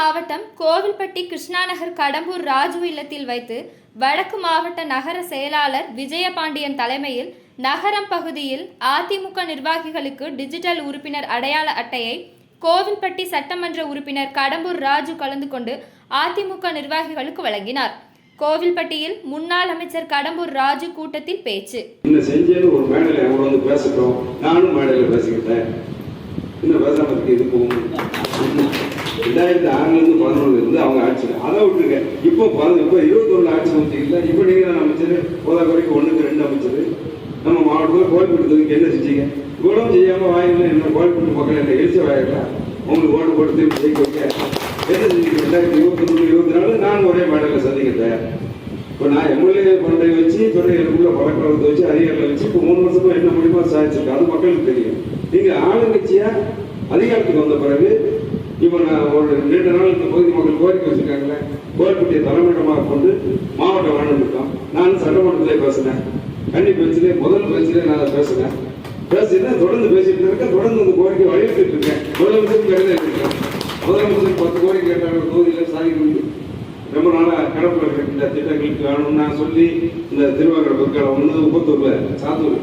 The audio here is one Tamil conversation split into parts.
மாவட்டம் கோவில்பட்டி கிருஷ்ணாநகர் கடம்பூர் ராஜு இல்லத்தில் வைத்து வடக்கு மாவட்ட நகர செயலாளர் விஜயபாண்டியன் தலைமையில் நகரம் பகுதியில் அதிமுக நிர்வாகிகளுக்கு டிஜிட்டல் உறுப்பினர் அடையாள அட்டையை கோவில்பட்டி சட்டமன்ற உறுப்பினர் கடம்பூர் ராஜு கலந்து கொண்டு அதிமுக நிர்வாகிகளுக்கு வழங்கினார். கோவில்பட்டியில் முன்னாள் அமைச்சர் கடம்பூர் ராஜு கூட்டத்தில் பேச்சு. இன்னும் செஞ்சேன்னு ஒரு நானும் மேடையில் பேசிக்கிட்டேன். ரெண்டாயிரத்தி ஆறுலேருந்து பதினொன்று இருந்து அவங்க ஆட்சி. அதை விட்டுருங்க. இப்போ பதினொன்று இப்போ இருபத்தொன்னு ஆட்சி வந்துட்டீங்களா இப்போ நீங்கள் தான் அமைச்சர்? போதா குறைக்கு ஒன்றுக்கு ரெண்டு அமைச்சர். நம்ம மாவட்டத்தில் கோயில்பட்டுக்கு என்ன செஞ்சீங்க? குணம் செய்யாமல் வாயில என்ன கோயில்பட்டு மக்கள் என்ன எழுச்சி வாயிடலாம் உங்களுக்கு ஓட்டு போட்டு திருப்பி ஜெயிக்க வைக்க. என்ன செஞ்சீங்க? ரெண்டாயிரத்தி இருபத்தொன்று இருபத்தி நாலு நான் ஒரே மாடலில் சந்திக்க தயார் இப்போ நான் எம்எல்ஏ பண்டை வச்சு பிறகு எனக்குள்ள பழக்கத்தை வச்சு அதிகாரிகளை வச்சு இப்போ மூணு வருஷமா என்ன முடியுமா சாதிச்சிருக்கேன். அது மக்களுக்கு தெரியும். நீங்கள் ஆளுங்கட்சியாக அதிகாரத்துக்கு வந்த பிறகு ஒரு நாள் இந்த பகுதி மக்கள் கோரிக்கை வச்சிருக்காங்களே. கோரிக்கையை தலைமையிடமாக கொண்டு மாவட்டம் வேணும்னுட்டோம் நான் சட்டமன்றத்திலே பேசினேன். கண்ணி பேச்சிலே முதல் பேச்சிலே நான் பேசுனேன் பேசினேன். பேசிட்டு தொடர்ந்து பேசிட்டு இருக்கேன். தொடர்ந்து அந்த கோரிக்கை வலியுறுத்திட்டு இருக்கேன். முதலமைச்சருக்கு கடிதம் எழுதிருக்கேன் முதலமைச்சருக்கு பத்து கோரிக்கை கேட்டாங்க தொகுதியில் சாதிக்க ரொம்ப நாளாக கிடப்புல இருக்க. திட்டங்களுக்கு வேணும்னு நான் சொல்லி இந்த திருவாங்கட பொற்காலம் ஒன்று உப்பத்தூர்ல சாத்தூர்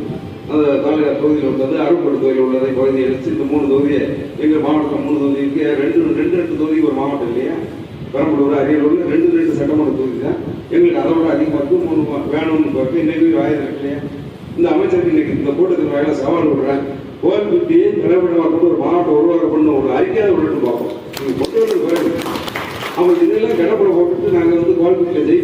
அந்த தலைவர் தொகுதியில் உள்ளது அருள்பட்டு தொகுதியில் உள்ளதை பகுதியை எடுத்து இந்த மூணு தொகுதியை எங்கள் மாவட்டத்தில் மூணு தொகுதி இருக்கு ரெண்டு ரெண்டு ரெண்டு தொகுதி மாவட்டம் இல்லையா பெரம்பலூர் அரியலூர் ரெண்டு ரெண்டு சட்டமன்ற தொகுதி தான் எங்களுக்கு அதை விட அதிகமாக இருக்கு. மூணு வேணும்னு பார்த்து இன்னைக்கு ஆயிரம் இல்லையா இந்த அமைச்சருக்கு இன்னைக்கு இந்த கூட்டத்தின் வாயில சவால் விடுறேன். கோயில்பட்டியை நிலவிடமாக கொண்டு ஒரு மாவட்டம் உருவாக்க பண்ண ஒரு அறிக்கையாக விட்டுட்டு பார்ப்போம். நீங்க கொண்டு வந்து அவங்க இதெல்லாம் கடப்புல போட்டுட்டு நாங்க வந்து கோல்பட்டியில ஜெயிக்க